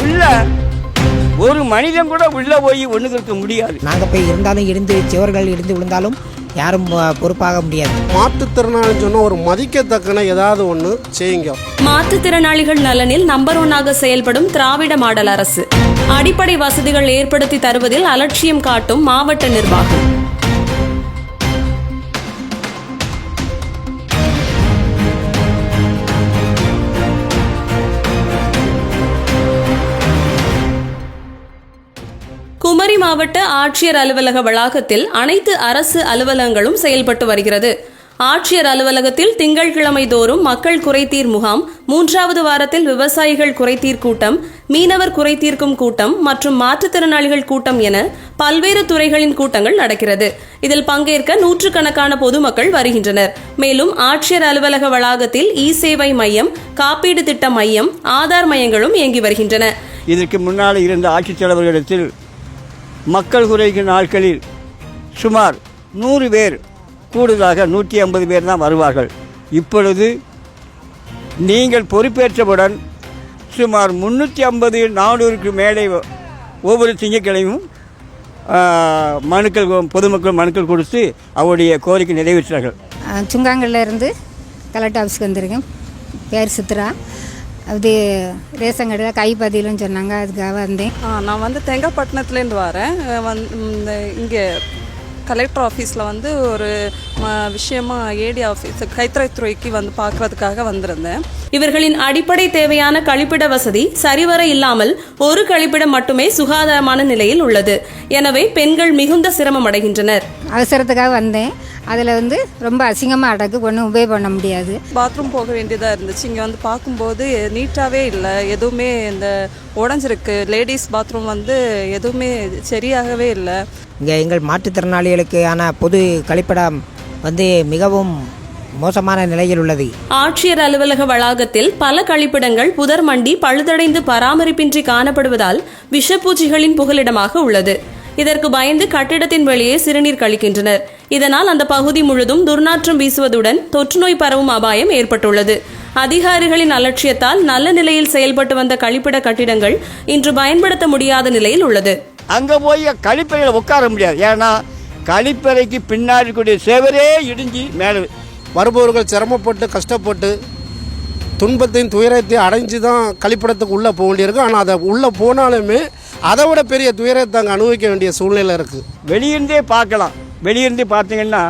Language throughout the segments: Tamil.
உள்ள ஒரு மனிதன் கூட உள்ள போய் ஒண்ணுக்கு இருக்க முடியாது. நாங்கள் போய் இருந்தாலும் இடிந்து சுவர்கள் இடிந்து விழுந்தாலும் யாரும் பொறுப்பாக முடியாது. மாற்றுத்திறனாளின்னு சொன்னால் ஒரு மதிக்கத்தக்கன ஏதாவது ஒன்று செய்யுங்க. மாற்றுத்திறனாளிகள் நலனில் நம்பர் ஒன்னாக செயல்படும் திராவிட மாடல் அரசு. அடிப்படை வசதிகள் ஏற்படுத்தி தருவதில் அலட்சியம் காட்டும் மாவட்ட நிர்வாகம். மாவட்ட ஆட்சியர் அலுவலக வளாகத்தில் அனைத்து அரசு அலுவலகங்களும் செயல்பட்டு வருகிறது. ஆட்சியர் அலுவலகத்தில் திங்கட்கிழமை தோறும் மக்கள் குறைதீர் முகாம் மூன்றாவது வாரத்தில் விவசாயிகள் குறைதீர் கூட்டம் மீனவர் குறைதீர்க்கும் கூட்டம் மற்றும் மாற்றுத்திறனாளிகள் கூட்டம் என பல்வேறு துறைகளின் கூட்டங்கள் நடக்கிறது. இதில் பங்கேற்க நூற்றுக்கணக்கான பொதுமக்கள் வருகின்றனர். மேலும் ஆட்சியர் அலுவலக வளாகத்தில் இ சேவை மையம் காப்பீடு திட்ட மையம் ஆதார் மையங்களும் இயங்கி வருகின்றன. இதற்கு முன்னால் இருந்த ஆட்சித் தலைவர்களிடத்தில் மக்கள் குறைக்கும் நாட்களில் சுமார் நூறு பேர் கூடுதலாக நூற்றி ஐம்பது பேர் தான் வருவார்கள். இப்பொழுது நீங்கள் பொறுப்பேற்றவுடன் சுமார் முந்நூற்றி ஐம்பது நானூறுக்கு மேலே ஒவ்வொரு திங்கட்கிழமையும் மனுக்கள் பொதுமக்கள் மனுக்கள் கொடுத்து அவருடைய கோரிக்கை நிறைவேற்றார்கள் சுங்காங்கல்ல இருந்து கலெக்டர் ஆஃபீஸ்க்கு வந்திருக்கேன். பேர் சித்ரா. அது ரேஷன் கடையில் கைப்பதியிலும் சொன்னாங்க அதுக்காக வந்தேன். நான் வந்து தேங்காய்பட்டினத்துலேருந்து வரேன். வந்து இந்த இங்கே கலெக்டர் ஆஃபீஸில் வந்து ஒரு விஷயமா ஏடி ஆஃபீஸ் கைத்தறித்துறைக்கு வந்து பார்க்கறதுக்காக வந்திருந்தேன். இவர்களின் அடிப்படை தேவையான கழிப்பிட வசதி சரிவர இல்லாமல் ஒரு கழிப்பிடம் மட்டுமே சுகாதாரமான நிலையில் உள்ளது. எனவே பெண்கள் மிகுந்த சிரமம் அடைகின்றனர். அவசரத்துக்காக வந்தேன். அதில் வந்து ரொம்ப அசிங்கமாக அடக்கு ஒன்றும் உபயோக பண்ண முடியாது. பாத்ரூம் போக வேண்டியதாக இருந்துச்சு. இங்கே வந்து பார்க்கும்போது நீட்டாகவே இல்லை. எதுவுமே இந்த உடஞ்சிருக்கு. லேடிஸ் பாத்ரூம் வந்து எதுவுமே சரியாகவே இல்லை. இங்கே எங்கள் மாற்றுத்திறனாளிகளுக்கான பொது கழிப்பிடம் வந்து மிகவும் மோசமான நிலையில் உள்ளது. ஆட்சியர் அலுவலக வளாகத்தில் பல கழிப்பிடங்கள் புதர் மண்டி பழுதடைந்து பராமரிப்பின்றி காணப்படுவதால் விஷப்பூச்சிகளின் புகலிடமாக உள்ளது. இதற்கு பயந்து கட்டிடத்தின் வெளியே சிறுநீர் கழிக்கின்றனர். இதனால் அந்த பகுதி முழுதும் துர்நாற்றம் வீசுவதுடன் தொற்றுநோய் பரவும் அபாயம் ஏற்பட்டுள்ளது. அதிகாரிகளின் அலட்சியத்தால் நல்ல நிலையில் செயல்பட்டு வந்த கழிப்பிட கட்டிடங்கள் இன்று பயன்படுத்த முடியாத நிலையில் உள்ளது. அங்கே போய் கழிப்பறையில் உட்கார முடியாது. ஏன்னா கழிப்பறைக்கு பின்னாடி கூடிய சேவரே இடிஞ்சி மேலே வருபவர்கள் சிரமப்பட்டு கஷ்டப்பட்டு துன்பத்தையும் துயரத்தையும் அடைஞ்சு தான் கழிப்பிடத்துக்கு உள்ளே போக வேண்டியிருக்கு. ஆனால் அதை உள்ளே போனாலுமே அதை விட பெரிய துயரத்தை அங்கே அனுபவிக்க வேண்டிய சூழ்நிலை இருக்குது வெளியிருந்தே பார்க்கலாம். வெளியிருந்து பார்த்தீங்கன்னா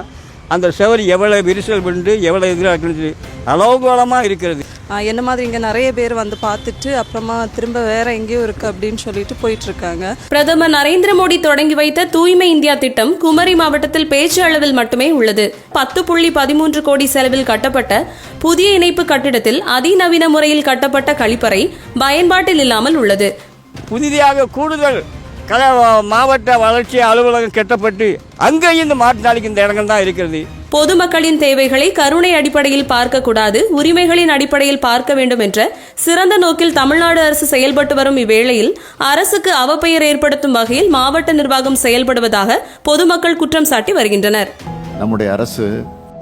அந்த செவர் எவ்வளோ விரிசல் விழுந்து எவ்வளோ இதாக அலோகோலமாக இருக்கிறது. என்ன மாதிரி இங்கே நிறைய பேர் வந்து பார்த்துட்டு அப்புறமா திரும்ப வேற எங்கேயோ இருக்குது அப்படின்னு சொல்லிட்டு போயிட்டு இருக்காங்க பிரதமர் நரேந்திர மோடி தொடங்கி வைத்த தூய்மை இந்தியா திட்டம் குமரி மாவட்டத்தில் பேச்சு அளவில் மட்டுமே உள்ளது. பத்து புள்ளி பதிமூன்று கோடி செலவில் கட்டப்பட்ட புதிய இணைப்பு கட்டிடத்தில் அதிநவீன முறையில் கட்டப்பட்ட கழிப்பறை பயன்பாட்டில் இல்லாமல் உள்ளது. புதிதாக கூடுதல் கல மாவட்ட வளர்ச்சி அலுவலகம் கட்டப்பட்டு அங்கேயும் இந்த மாற்றுநாளைக்கு இந்த இடங்கள் தான் இருக்கிறது. பொதுமக்களின் தேவைகளை கருணை அடிப்படையில் பார்க்கக்கூடாது உரிமைகளின் அடிப்படையில் பார்க்க வேண்டும் என்ற சிறந்த நோக்கில் தமிழ்நாடு அரசு செயல்பட்டு வரும் இவ்வேளையில் அரசுக்கு அவப்பெயர் ஏற்படுத்தும் வகையில் மாவட்ட நிர்வாகம் செயல்படுவதாக பொதுமக்கள் குற்றம் சாட்டி வருகின்றனர். நம்முடைய அரசு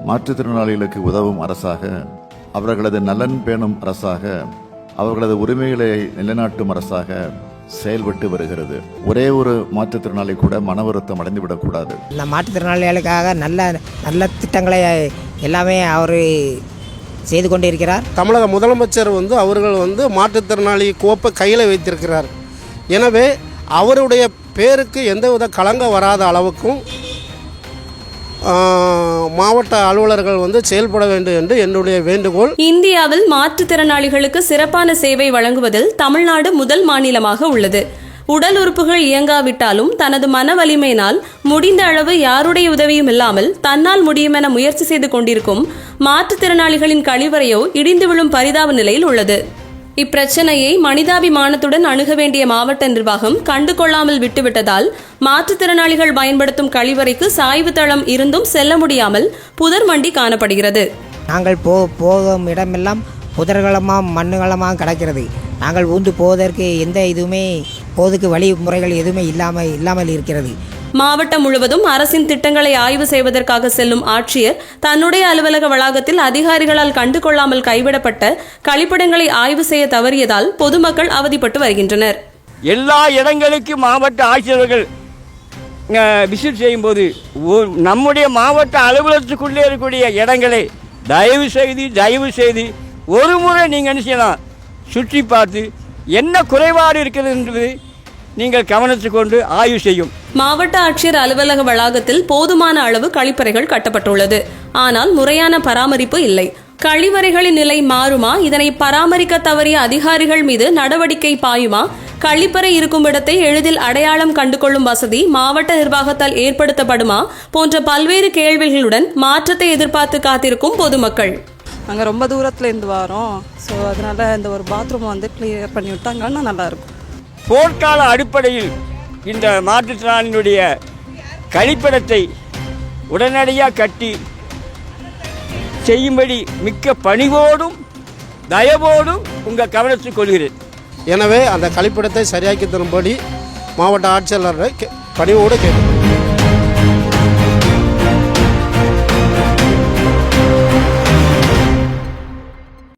மாற்றுத்திறனாளிகளுக்கு உதவும் அரசாக அவர்களது நலன் பேணும் அரசாக அவர்களது உரிமைகளை நிலைநாட்டும் அரசாக செயல்பட்டு வருகிறது. ஒரே ஒரு மாற்றுத்திறனாளி கூட மன வருத்தம் அடைந்து விடக்கூடாது இந்த மாற்றுத்திறனாளிகளுக்காக நல்ல நல்ல திட்டங்களை எல்லாமே அவர் செய்து கொண்டிருக்கிறார். தமிழக முதலமைச்சர் வந்து அவர்கள் வந்து மாற்றுத்திறனாளி கோப்பை கையில் வைத்திருக்கிறார். எனவே அவருடைய பேருக்கு எந்தவித களங்கம் வராத அளவுக்கும் மாவட்ட அலுவலர்கள் வந்து செயல்பட வேண்டும் என்று என்னுடைய வேண்டுகோள். இந்தியாவில் மாற்றுத்திறனாளிகளுக்கு சிறப்பான சேவை வழங்குவதில் தமிழ்நாடு முதல் மாநிலமாக உள்ளது. உடல் உறுப்புகள் இயங்காவிட்டாலும் தனது மன வலிமையினால் முடிந்த அளவு யாருடைய உதவியும் இல்லாமல் தன்னால் முடியும் என முயற்சி செய்து கொண்டிருக்கும் மாற்றுத்திறனாளிகளின் கழிவறையோ இடிந்து விழும் பரிதாப நிலையில் உள்ளது. இப்பிரச்சனையை மனிதாபிமானத்துடன் அணுக வேண்டிய மாவட்ட நிர்வாகம் கண்டு கொள்ளாமல் விட்டுவிட்டதால் மாற்றுத்திறனாளிகள் பயன்படுத்தும் கழிவறைக்கு சாய்வு தளம் இருந்தும் செல்ல முடியாமல் புதர் மண்டி காணப்படுகிறது. நாங்கள் போ போகும் இடமெல்லாம் புதர்களமாக மண்ணுகளமாக கிடக்கிறது. நாங்கள் ஊந்து போவதற்கு எந்த இதுவுமே போதுக்கு வழிமுறைகள் எதுவுமே இல்லாமல் இல்லாமல் இருக்கிறது. மாவட்டம் முழுவதும் அரசின் திட்டங்களை ஆய்வு செய்வதற்காக செல்லும் ஆட்சியர் தன்னுடைய அலுவலக வளாகத்தில் அதிகாரிகளால் கண்டுகொள்ளாமல் கைவிடப்பட்ட கழிப்பிடங்களை ஆய்வு செய்ய தவறியதால் பொதுமக்கள் அவதிப்பட்டு வருகின்றனர். எல்லா இடங்களுக்கும் மாவட்ட ஆட்சியர்கள் விசிட் செய்யும்போது ஒ- நம்முடைய மாவட்ட அலுவலகத்துக்குள்ளே இருக்கக்கூடிய இடங்களை தயவு செய்து தயவு செய்து ஒரு முறை நீங்கள் என்ன செய்யலாம்? சுற்றி பார்த்து என்ன குறைபாடு இருக்கிறது என்பது நீங்கள் கவனத்துக் கொண்டு ஆய்வு செய்யும். மாவட்ட ஆட்சியர் அலுவலக வளாகத்தில் போதுமான அளவு கழிப்பறைகள் கட்டப்பட்டுள்ளது. ஆனால் முறையான பராமரிப்பு இல்லை. கழிவறைகளின் நிலை மாறுமா? இதனை பராமரிக்க தவறிய அதிகாரிகள் மீது நடவடிக்கை பாயுமா? கழிப்பறை இருக்கும் இடத்தை எளிதில் அடையாளம் கண்டுகொள்ளும் வசதி மாவட்ட நிர்வாகத்தால் ஏற்படுத்தப்படுமா? போன்ற பல்வேறு கேள்விகளுடன் மாற்றத்தை எதிர்பார்த்து காத்திருக்கும் பொதுமக்கள். நாங்கள் ரொம்ப தூரத்துலேருந்து வரோம். ஸோ அதனால் இந்த ஒரு பாத்ரூம் வந்து கிளியர் பண்ணி விட்டாங்கன்னா நல்லாயிருக்கும் போர்க்கால அடிப்படையில் இந்த மாற்றுத்திறனாளியினுடைய கழிப்பிடத்தை உடனடியாக கட்டி செய்யும்படி மிக்க பணிவோடும் தயவோடும் உங்கள் கவனத்துக் கொள்கிறேன். எனவே அந்த கழிப்பிடத்தை சரியாக்கி தரும்படி மாவட்ட ஆட்சியாளரை கே- பணிவோடு கேட்கிறேன்